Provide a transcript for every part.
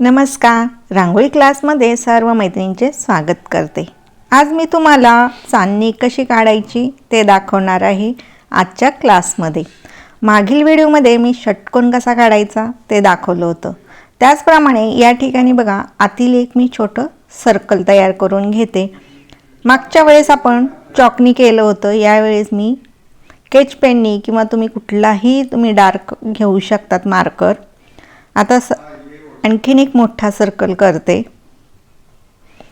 नमस्कार. रांगोळी क्लासमध्ये सर्व मैत्रिणींचे स्वागत करते. आज मी तुम्हाला चांदणी कशी काढायची ते दाखवणार आहे आजच्या क्लासमध्ये. मागील व्हिडिओमध्ये मी षटकोन कसा काढायचा ते दाखवलं होतं. त्याचप्रमाणे या ठिकाणी बघा आतील एक मी छोटं सर्कल तयार करून घेते. मागच्या वेळेस आपण चॉकनी केलं होतं. यावेळेस मी स्केच पेननी किंवा तुम्ही कुठलाही तुम्ही डार्क घेऊ शकतात मार्कर आता स आणखीन एक मोठा सर्कल करते.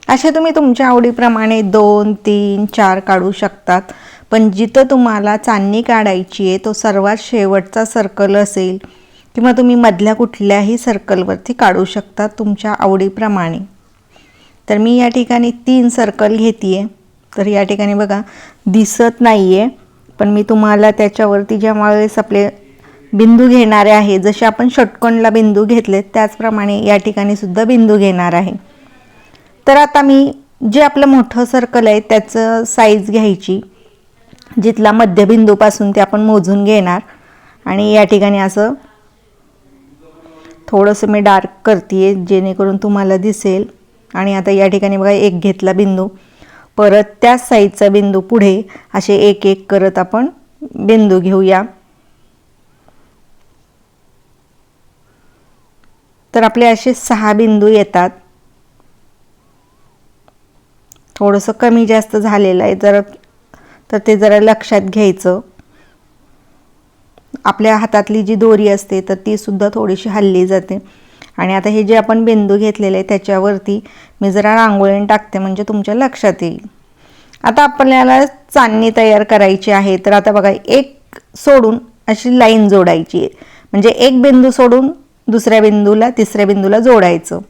असे तुम्ही तुमच्या आवडीप्रमाणे दोन तीन चार काढू शकतात. पण जिथं तुम्हाला चांदणी काढायची आहे तो सर्वात शेवटचा सर्कल असेल किंवा तुम्ही मधल्या कुठल्याही सर्कलवरती काढू शकता तुमच्या आवडीप्रमाणे. तर मी या ठिकाणी तीन सर्कल घेते आहे तर या ठिकाणी बघा दिसत नाही आहे पण मी तुम्हाला त्याच्यावरती ज्या वेळेस आपले बिंदू घेणारे आहे. जसे आपण षटकोणला बिंदू घेतले त्याचप्रमाणे या ठिकाणी सुद्धा बिंदू घेणार आहे. तर आता मी जे आपलं मोठं सर्कल आहे त्याचं साईज घ्यायची. जिथला मध्यबिंदूपासून ते आपण मोजून घेणार. आणि या ठिकाणी असं थोडंसं मी डार्क करते जेणेकरून तुम्हाला दिसेल. आणि आता या ठिकाणी बघा एक घेतला बिंदू. परत त्याच साईजचा बिंदू पुढे असे एक एक करत आपण बिंदू घेऊया. तर आपले असे सहा बिंदू येतात. थोडंसं कमी जास्त झालेलं आहे जर तर ते जरा लक्षात घ्यायचं. आपल्या हातातली जी दोरी असते तर ती सुद्धा थोडीशी हल्ली जाते. आणि आता हे जे आपण बिंदू घेतलेले आहे त्याच्यावरती मी जरा रांगोळीने टाकते म्हणजे तुमच्या लक्षात येईल. आता आपल्याला चांदणी तयार करायची आहे तर आता बघा एक सोडून अशी लाईन जोडायची आहे. म्हणजे एक बिंदू सोडून दुसऱ्या बिंदूला तिसऱ्या बिंदूला जोडायचं.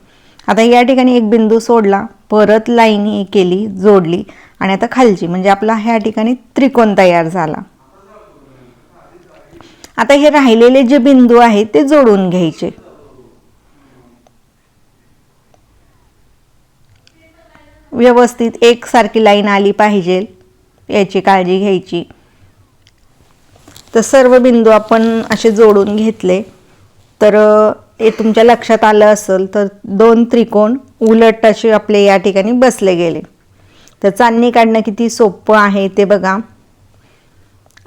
आता या ठिकाणी एक बिंदू सोडला परत लाईन ही केली जोडली आणि आता खालची म्हणजे आपला ह्या ठिकाणी त्रिकोण तयार झाला. आता हे राहिलेले जे बिंदू आहेत ते जोडून घ्यायचे. व्यवस्थित एकसारखी लाईन आली पाहिजे याची काळजी घ्यायची. तर सर्व बिंदू आपण असे जोडून घेतले. तर हे तुमच्या लक्षात आलं असेल तर दोन त्रिकोण उलट असे आपले या ठिकाणी बसले गेले. तर चांदणी काढणं किती सोपं आहे ते बघा.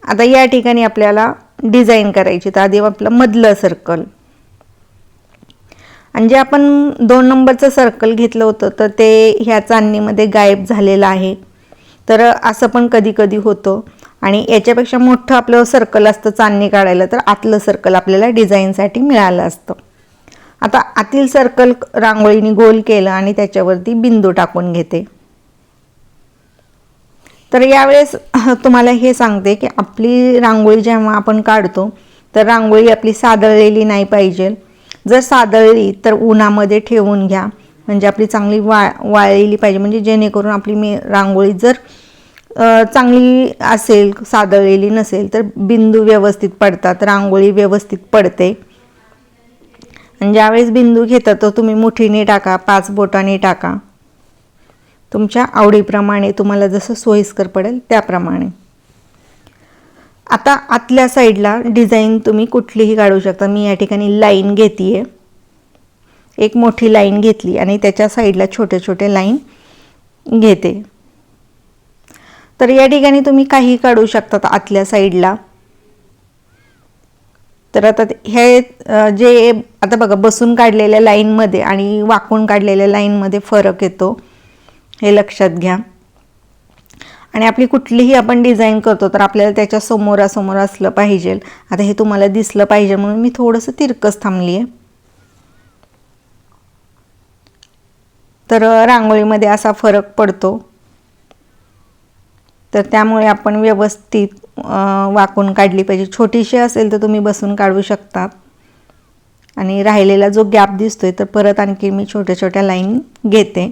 आता या ठिकाणी आपल्याला डिझाईन करायची तर आधी आपलं मधलं सर्कल. आणि जे आपण दोन नंबरचं सर्कल घेतलं होतं तर ते ह्या चांदणीमध्ये गायब झालेलं आहे. तर असं पण कधी कधी होतं. आणि याच्यापेक्षा मोठं आपलं सर्कल असतं चांदणी काढायला तर आतलं सर्कल आपल्याला डिझाईनसाठी मिळालं असतं. आता आतील सर्कल रांगोळीने गोल केलं आणि त्याच्यावरती बिंदू टाकून घेते. तर यावेळेस तुम्हाला हे सांगते की आपली रांगोळी जेव्हा आपण काढतो तर रांगोळी आपली सादळलेली नाही पाहिजे. जर सादळली तर उन्हामध्ये ठेवून घ्या. म्हणजे आपली चांगली वा वाळलेली पाहिजे. म्हणजे जेणेकरून आपली मी रांगोळी जर चांगली असेल सादळलेली नसेल तर बिंदू व्यवस्थित पडतात रांगोळी व्यवस्थित पडते. आणि ज्यावेळेस बिंदू घेता तो तुम्ही मुठीने टाका पाच बोटाने टाका. तुमच्या आवडीप्रमाणे तुम्हाला जसं सोयीस्कर पडेल त्याप्रमाणे. आता आतल्या साईडला डिझाईन तुम्ही कुठलीही काढू शकता. मी या ठिकाणी लाईन घेते एक मोठी लाईन घेतली आणि त्याच्या साईडला छोटे छोटे लाईन घेते. तर या ठिकाणी तुम्ही काही काढू शकतात आतल्या साईडला. तर आता हे जे आता बघा बसून काढलेल्या लाईनमध्ये आणि वाकून काढलेल्या लाईनमध्ये फरक येतो. हे लक्षात घ्या. आणि आपली कुठलीही आपण डिझाईन करतो तर आपल्याला त्याच्या समोरासमोर असलं पाहिजे. आता हे तुम्हाला दिसलं पाहिजे म्हणून मी थोडंसं तिरकस थांबली आहे तर रांगोळीमध्ये असा फरक पडतो. तर त्यामुळे आपण व्यवस्थित वाकून काढली पाहिजे. छोटीशी असेल तर तुम्ही बसून काढू शकता आणि राहिलेला जो गॅप दिसतोय तर परत आणखी मी छोट्या छोट्या लाईन घेते.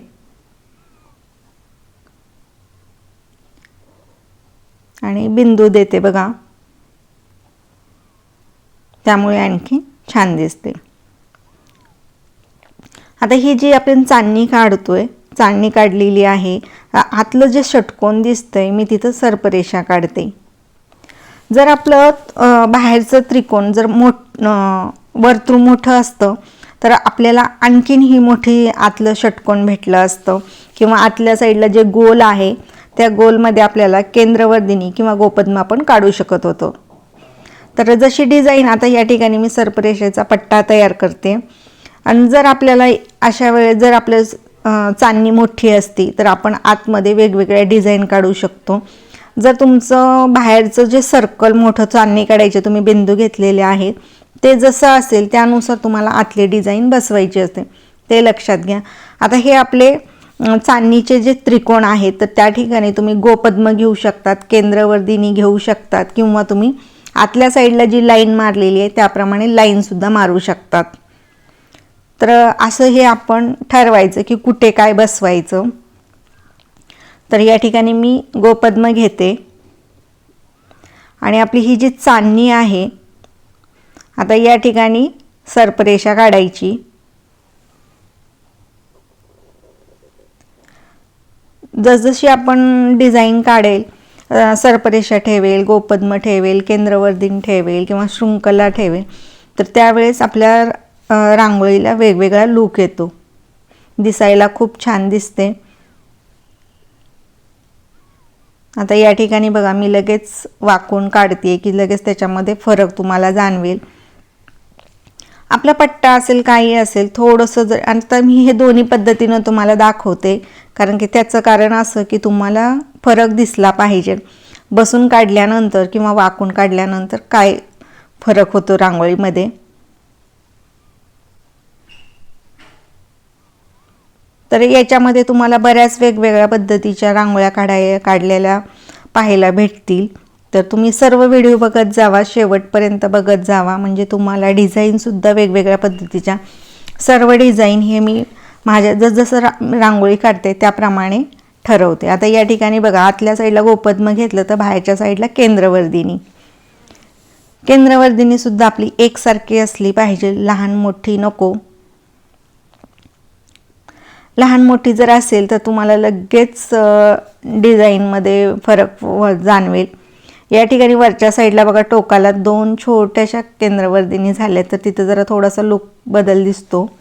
आणि बिंदू देते बघा. त्यामुळे आणखी छान दिसते. आता ही जी आपण चांदणी काढतोय चांदणी काढलेली आहे. आतलं जे षटकोन दिसतंय मी तिथं सर्परेषा काढते. जर आपलं बाहेरचं त्रिकोण जर मोठ वर्तुळ मोठं असतं तर आपल्याला आणखीन ही मोठी आतलं षटकोन भेटलं असतं. किंवा आतल्या साईडला जे गोल आहे त्या गोलमध्ये आपल्याला केंद्रवर्धिनी किंवा गोपद्मा पण काढू शकत होतो. तर जशी डिझाईन आता या ठिकाणी मी सर्परेषेचा पट्टा तयार करते. आणि जर आपल्याला अशा वेळेस जर आपलं चांदणी मोठी असती तर आपण आतमध्ये वेगवेगळ्या डिझाईन काढू शकतो. जर तुमचं बाहेरचं जे सर्कल मोठं चांदणी काढायचे तुम्ही बिंदू घेतलेले आहेत ते जसं असेल त्यानुसार तुम्हाला आतले डिझाईन बसवायची असते. ते लक्षात घ्या. आता हे आपले चांदणीचे जे त्रिकोण आहेत तर त्या ठिकाणी तुम्ही गोपद्म घेऊ शकतात केंद्रवर्धिनी घेऊ शकतात किंवा तुम्ही आतल्या साईडला जी लाईन मारलेली आहे त्याप्रमाणे लाईनसुद्धा मारू शकतात. तर असं हे आपण ठरवायचं की कुठे काय बसवायचं. तर या ठिकाणी मी गोपद्म घेते. आणि आपली ही जी चांदणी आहे आता या ठिकाणी सर्परेषा काढायची. जसजशी आपण डिझाईन काढेल सर्परेषा ठेवेल गोपद्म ठेवेल केंद्रवर्धीन ठेवेल किंवा शृंखला ठेवेल तर त्यावेळेस आपल्या रांगोळीला वेगवेगळा लूक येतो. दिसायला खूप छान दिसते. आता या ठिकाणी बघा मी लगेच वाकून काढते की लगेच त्याच्यामध्ये फरक तुम्हाला जाणवेल. आपला पट्टा असेल काही असेल थोडंसं जर आता मी हे दोन्ही पद्धतीनं तुम्हाला दाखवते कारण की त्याचं कारण असं की तुम्हाला फरक दिसला पाहिजे. बसून काढल्यानंतर किंवा वाकून काढल्यानंतर काय फरक होतो रांगोळीमध्ये? तर याच्यामध्ये तुम्हाला बऱ्याच वेगवेगळ्या पद्धतीच्या रांगोळ्या काढाय काढलेल्या पाहायला भेटतील. तर तुम्ही सर्व व्हिडिओ बघत जावा शेवटपर्यंत बघत जावा. म्हणजे तुम्हाला डिझाईनसुद्धा वेगवेगळ्या पद्धतीच्या. सर्व डिझाईन हे मी माझ्या जसजसं रा रांगोळी काढते त्याप्रमाणे ठरवते. आता या ठिकाणी बघा आतल्या साईडला गोपद्म घेतलं तर बाहेरच्या साईडला केंद्रवर्दिनी केंद्रवर्दिनीसुद्धा आपली एकसारखी असली पाहिजे. लहान मोठी नको. लहान मोठी जर असेल तर तुम्हाला लगेच डिझाईनमध्ये फरक व- जाणवेल. या ठिकाणी वरच्या साईडला बघा टोकाला दोन छोट्याशा केंद्रवर्दिनी झाल्या तर तिथं जरा थोडासा लुक बदल दिसतो.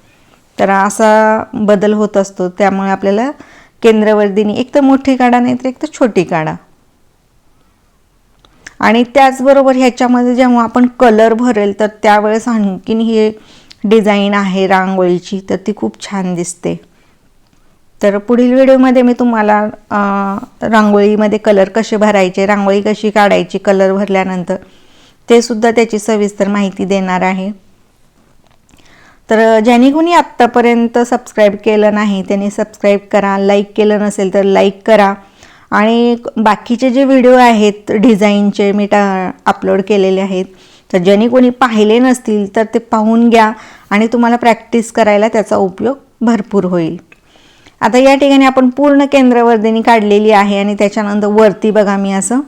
तर असा बदल होत असतो. त्यामुळे आपल्याला केंद्रवर्दिनी एक तर मोठी काढा नाही तर एक तर छोटी काढा. आणि त्याचबरोबर ह्याच्यामध्ये जेव्हा आपण कलर भरेल तर त्यावेळेस आणखीन ही डिझाईन आहे रांगोळीची तर ती खूप छान दिसते. तर पुढील व्हिडिओमध्ये मी तुम्हाला रांगोळीमध्ये कलर कसे भरायचे रांगोळी कशी काढायची कलर भरल्यानंतर ते सुद्धा त्याची सविस्तर माहिती देणार आहे. तर ज्यांनी कोणी आत्तापर्यंत सबस्क्राईब केलं नाही त्यांनी सबस्क्राईब करा लाईक केलं नसेल तर लाईक करा. आणि बाकीचे जे व्हिडिओ आहेत डिझाईनचे मी टा अपलोड केलेले आहेत. तर ज्यांनी कोणी पाहिले नसतील तर ते पाहून घ्या आणि तुम्हाला प्रॅक्टिस करायला त्याचा उपयोग भरपूर होईल. आता या ठिकाणी आपण पूर्ण केंद्रवर्धिनी काढलेली आहे आणि त्याच्यानंतर वरती बघा मी असं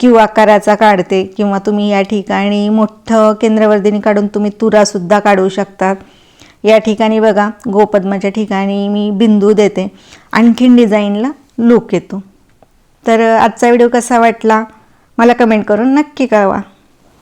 क्यू आकाराचा काढते किंवा तुम्ही या ठिकाणी मोठं केंद्रवर्धिनी काढून तुम्ही तुरासुद्धा काढू शकतात. या ठिकाणी बघा गोपद्माच्या ठिकाणी मी बिंदू देते. आणखीन डिझाईनला लूक येतो. तर आजचा व्हिडिओ कसा वाटला? मला कमेंट करून नक्की कळवा.